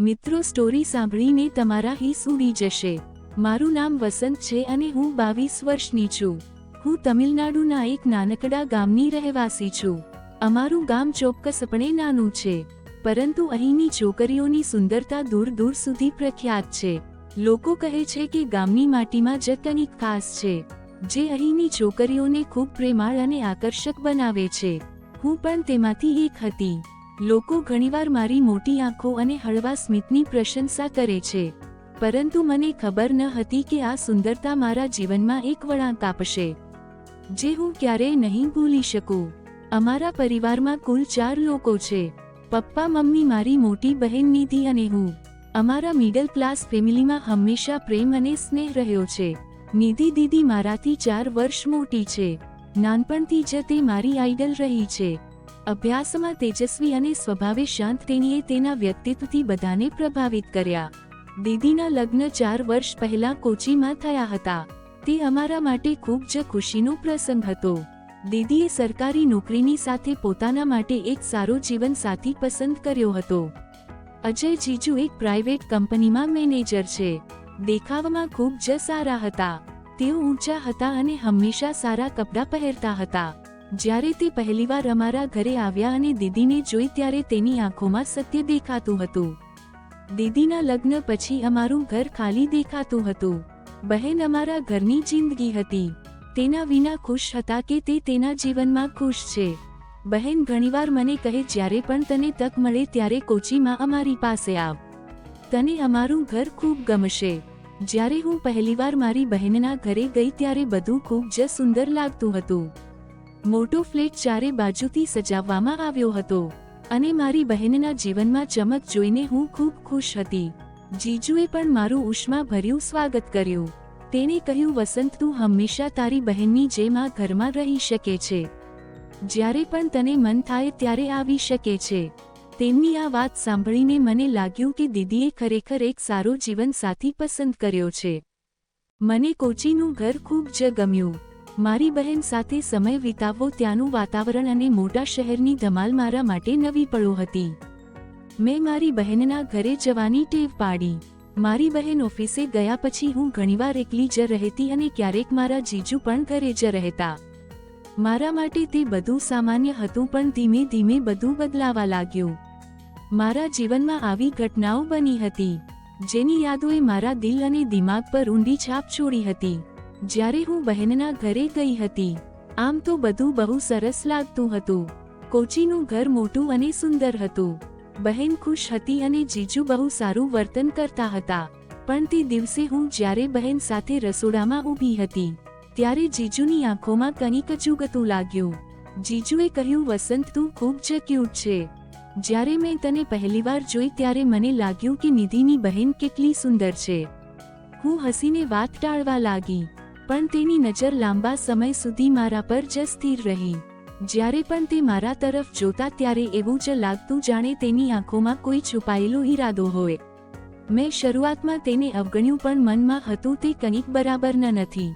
મિત્રો સ્ટોરી સાંભળીને તમારા હિસ ઉડી જશે. મારું નામ વસંત છે અને હું બાવીસ વર્ષની છું. હું તમિલનાડુના એક નાનકડા ગામની રહેવાસી છું. અમારું ગામ ચોક્કસપણે નાનું છે, પરંતુ અહીંની છોકરીઓની સુંદરતા દૂર દૂર સુધી પ્રખ્યાત છે. લોકો કહે છે કે ગામની માટીમાં જ કંઈક ખાસ છે, જે અહીંની છોકરીઓને ખૂબ પ્રેમાળ અને આકર્ષક બનાવે છે. હું પણ તેમાંથી એક હતી. લોકો ઘણીવાર મારી મોટી આંખો અને હળવા સ્મિતની પ્રશંસા કરે છે. પરંતુ મને ખબર ન હતી કે આ સુંદરતા મારા જીવનમાં એક વળાંક આપશે જે હું ક્યારેય નહીં ભૂલી શકું. અમારા પરિવારમાં કુલ ચાર લોકો છે. પપ્પા, મમ્મી, મારી મોટી બહેન નિધિ અને હું. અમારા મિડલ ક્લાસ ફેમિલીમાં હંમેશા પ્રેમ અને સ્નેહ રહ્યો છે. નિધિ દીદી મારાથી ચાર વર્ષ મોટી છે. નાનપણથી જ તે મારી આઈડલ રહી છે. અભ્યાસમાં તેજસ્વી અને સ્વભાવે શાંત તેણીએ તેના વ્યક્તિત્વથી બધાને પ્રભાવિત કર્યા. દીદીના લગ્ન ચાર વર્ષ પહેલા કોચીમાં થયા હતા. તે અમારા માટે ખૂબ જ ખુશીનો પ્રસંગ હતો. દીદીએ સરકારી નોકરીની સાથે પોતાના માટે એક સારો જીવનસાથી પસંદ કર્યો હતો. અજય જીજુ એક પ્રાઇવેટ કંપનીમાં મેનેજર છે. દેખાવમાં ખૂબ જ સારા હતા. તેઓ ઊંચા હતા અને હંમેશા સારા કપડાં પહેરતા હતા. જ્યારે તે પહેલીવાર અમારા ઘરે આવ્યા અને દીદીને જોઈ ત્યારે તેની આંખોમાં સત્ય દેખાતું હતું. દીદીના લગ્ન પછી અમારું ઘર ખાલી દેખાતું હતું. બહેન અમારા ઘરની જિંદગી હતી. તેના વિના ખુશ હતા કે તે તેના જીવનમાં ખુશ છે. બહેન ઘણીવાર મને કહે, જ્યારે પણ તને તક મળે ત્યારે કોચીમાં અમારી પાસે આવ. તને અમારું ઘર ખૂબ ગમશે. જ્યારે હું પહેલીવાર મારી બહેનના ઘરે ગઈ ત્યારે બધું ખૂબ જ સુંદર લાગતું હતું. મોટો ફ્લેટ ચારે બાજુથી સજાવવામાં આવ્યો હતો અને મારી બહેનના જીવનમાં ચમક જોઈને હું ખૂબ ખુશ હતી. જીજુએ પણ મારું ઉષ્માભર્યું સ્વાગત કર્યું. તેણે કહ્યું, વસંત, તું હંમેશા તારી બહેનની જેમ આ ઘરમાં રહી શકે છે. જ્યારે પણ તને મન થાય ત્યારે આવી શકે છે. તેમની આ વાત સાંભળીને મને લાગ્યું કે દીદીએ ખરેખર એક સારો જીવનસાથી પસંદ કર્યો છે. મને કોચીનું ઘર ખૂબ જ ગમ્યું. મારી બહેન સાથે સમય વિતાવવો ત્યાંનું વાતાવરણ અને મોટા શહેરની ધમાલ મારા માટે નવી પળો હતી. મેં મારી બહેનના ઘરે જવાની ટેવ પાડી. મારી બહેન ઓફિસે ગયા પછી હું ઘણીવાર એકલી જ રહેતી અને ક્યારેક મારા જીજુ પણ ઘરે જ રહેતા. મારા માટે તે બધું સામાન્ય હતું પણ ધીમે ધીમે બધું બદલાવા લાગ્યું. મારા જીવનમાં આવી ઘટનાઓ બની હતી. જેની યાદોએ મારા દિલ અને દિમાગ પર ઊંડી છાપ છોડી હતી. જ્યારે હું બહેનના ઘરે ગઈ હતી, આમ તો બધું બહુ સરસ લાગતું હતું. કોચીનું ઘર મોટું અને સુંદર હતું. બહેન ખુશ હતી અને જીજુ બહુ સારું વર્તન કરતા હતા. પણ તે દિવસે હું જ્યારે બહેન સાથે રસોડામાં ઊભી હતી, ત્યારે જીજુની આંખોમાં કનિક ચૂગતું લાગ્યું. જીજુએ કહ્યું, વસંત, તું ખૂબ જ ક્યુટ છે. જ્યારે મેં તને પહેલીવાર જોઈ ત્યારે મને લાગ્યું કે નિધિની બહેન કેટલી સુંદર છે. હું હસીને વાત ટાળવા લાગી. પણ તેની નજર લાંબા સમય સુધી મારા પર જ સ્થિર રહી. જ્યારે પણ તે મારા તરફ જોતા ત્યારે એવું જ લાગતું જાણે તેની આંખોમાં કોઈ છુપાયેલો ઈરાદો હોય. મેં શરૂઆતમાં તેને અવગણ્યું પણ મનમાં હતું તે કંઈક બરાબર ન નથી.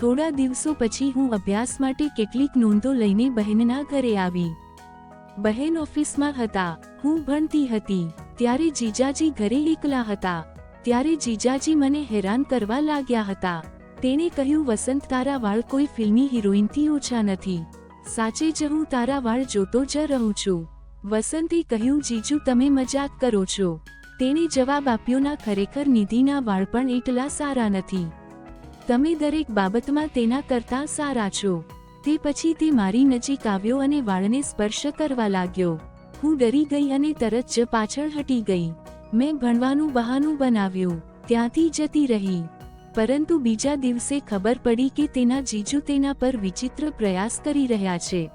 થોડા દિવસો પછી હું અભ્યાસ માટે કેટલીક નોંધો લઈને બહેનના ઘરે આવી. બહેન ઓફિસમાં હતા. હું ભણતી હતી. ત્યારે જીજાજી ઘરે એકલા હતા. ત્યારે જીજાજી મને હેરાન કરવા લાગ્યા હતા. તેણે કહ્યું, વસંત તારા વાળ કોઈ ફિલ્મી હિરોઈનથી ઓછા નથી. સાચે જ હું તારા જોતો જ રહું છું. વસંતે કહ્યું, જીજુ, તમે મજાક કરો છો. તેણે જવાબ આપ્યો, ના, ખરેખર નિધિના વાળ પણ એટલા સારા નથી. તમે દરેક બાબતમાં તેના કરતાં સારા છો. તે પછી તે મારી નજીક આવ્યો અને વાળને સ્પર્શ કરવા લાગ્યો. હું ડરી ગઈ અને તરત જ પાછળ હટી ગઈ. મેં ભણવાનું બહાનું બનાવ્યું. ત્યાંથી જતી રહી. પરંતુ બીજા દિવસે ખબર પડી કે તેના જીજુ તેના પર વિચિત્ર પ્રયાસ કરી રહ્યા છે.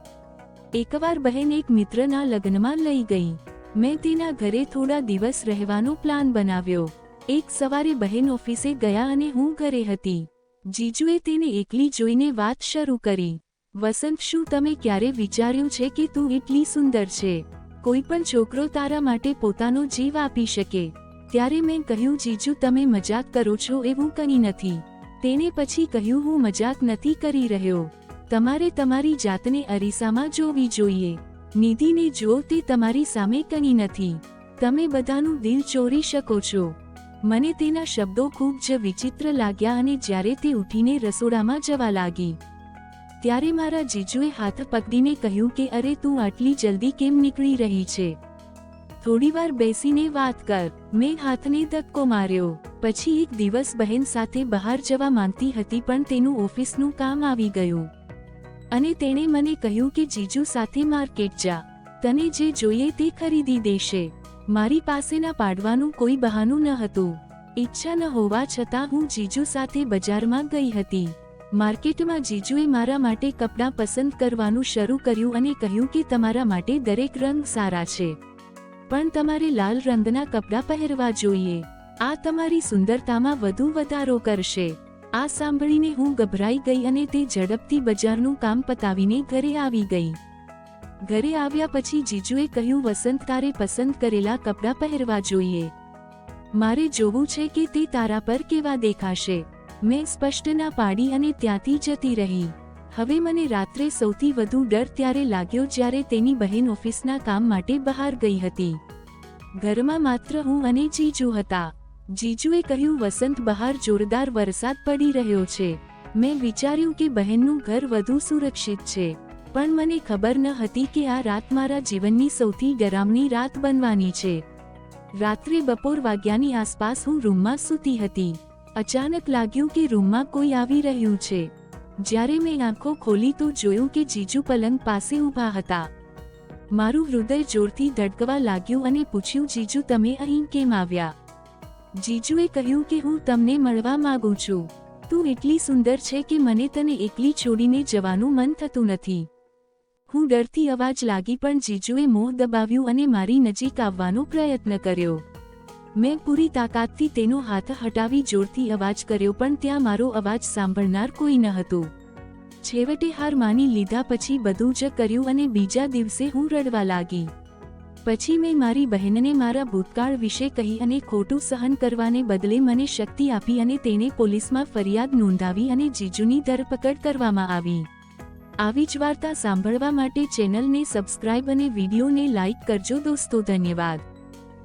એકવાર બહેન એક મિત્રના લગ્નમાં લઈ ગઈ. મેં તેના ઘરે થોડા દિવસ રહેવાનો પ્લાન બનાવ્યો. એક સવારે બહેન ઓફિસે ગયા અને હું ઘરે હતી. જીજુએ તેને એકલી જોઈને વાત શરૂ કરી. વસંત, શું તમે ક્યારે વિચાર્યું છે કે તું એટલી સુંદર છે? કોઈ પણ છોકરો તારા માટે પોતાનો જીવ આપી શકે. ત્યારે મેં કહ્યું, જીજુ, તમે મજાક કરો છો. એવું કંઈ નથી. તેણે પછી કહ્યું, હું મજાક નથી કરી રહ્યો. તમારે તમારી જાતને અરીસામાં જોવી જોઈએ. નિધિને જો તે તમારી સામે કંઈ નથી. તમે બધાનું દિલ ચોરી શકો છો. મને તેના શબ્દો ખૂબ જ વિચિત્ર લાગ્યા અને જ્યારે તે ઉઠીને રસોડામાં જવા લાગી, ત્યારે મારા જીજુએ હાથ પકડીને કહ્યું કે, અરે, તું આટલી જલ્દી કેમ નીકળી રહી છે? થોડીવાર બેસીને વાત કર. મેં હાથને ધક્કો માર્યો. પછી એક દિવસ બહેન સાથે બહાર જવા માંગતી હતી પણ તેનું ઓફિસનું કામ આવી ગયું. અને તેણે મને કહ્યું કે જીજુ સાથે માર્કેટ જા. તને જે જોઈએ તે ખરીદી દેશે. મારી પાસેના પાડવાનું કોઈ બહાનું ન હતું. ઈચ્છા ન હોવા છતાં હું જીજુ સાથે બજારમાં ગઈ હતી. માર્કેટમાં જીજુએ મારા માટે કપડાં પસંદ કરવાનું શરૂ કર્યું અને કહ્યું કે તમારા માટે દરેક રંગ સારા છે. પણ તમારે લાલ રંગના કપડાં પહેરવા જોઈએ. આ તમારી સુંદરતામાં વધુ વધારો કરશે. આ સાંભળીને હું ગભરાઈ ગઈ અને તે ઝડપથી બજારનું કામ પતાવીને ઘરે આવી ગઈ. ઘરે આવ્યા પછી જીજુએ કહ્યું, વસંત, તારે પસંદ કરેલા કપડાં પહેરવા જોઈએ. મારે જોવું છે કે તે તારા પર કેવા દેખાશે. મેં સ્પષ્ટ ના પાડી અને ત્યાંથી જતી રહી. હવે મને રાત્રે સૌથી વધુ ડર ત્યારે લાગ્યો જ્યારે તેની બહેન ઓફિસના કામ માટે બહાર ગઈ હતી. ઘરમાં માત્ર હું અને જીજુ હતા. જીજુએ કહ્યું, વસંત બહાર જોરદાર વરસાદ પડી રહ્યો છે. મેં વિચાર્યું કે બહેનનું ઘર વધુ સુરક્ષિત છે, પણ મને ખબર ન હતી કે આ રાત મારા જીવનની સૌથી ડરામણી રાત બનવાની છે. રાત્રે બપોર વાગ્યાની આસપાસ હું રૂમમાં સૂતી હતી. અચાનક લાગ્યું કે રૂમમાં કોઈ આવી રહ્યું છે. જ્યારે મેં આંખો ખોલી તો જોયું કે જીજુ પલંગ પાસે ઊભા હતા. મારું હૃદય જોરથી ધડકવા લાગ્યું અને પૂછ્યું, જીજુ, તમે અહીં કેમ આવ્યા? જીજુએ કહ્યું કે, હું તમને મળવા માંગુ છું. તું એટલી સુંદર છે કે મને તને એકલી છોડીને જવાનું મન થતું નથી. હું ડરથી અવાજ લાગી પણ જીજુએ મોં દબાવ્યું અને મારી નજીક આવવાનો પ્રયત્ન કર્યો. મેં પૂરી તાકાતથી તેનો હાથ હટાવી જોરથી અવાજ કર્યો, પણ ત્યાં મારો અવાજ સાંભળનાર કોઈ ન હતું. છેવટે હાર માની લીધા પછી બધું જ કર્યું અને બીજા દિવસે હું રડવા લાગી. પછી મેં મારી બહેનને મારા ભૂતકાળ વિશે કહી અને ખોટું સહન કરવાને બદલે મને શક્તિ આપી અને તેને પોલીસમાં ફરિયાદ નોંધાવી અને જીજુની ધરપકડ કરવામાં આવી. આવી જ વાર્તા સાંભળવા માટે ચેનલને સબસ્ક્રાઇબ અને વિડીયોને લાઇક કરજો દોસ્તો, ધન્યવાદ.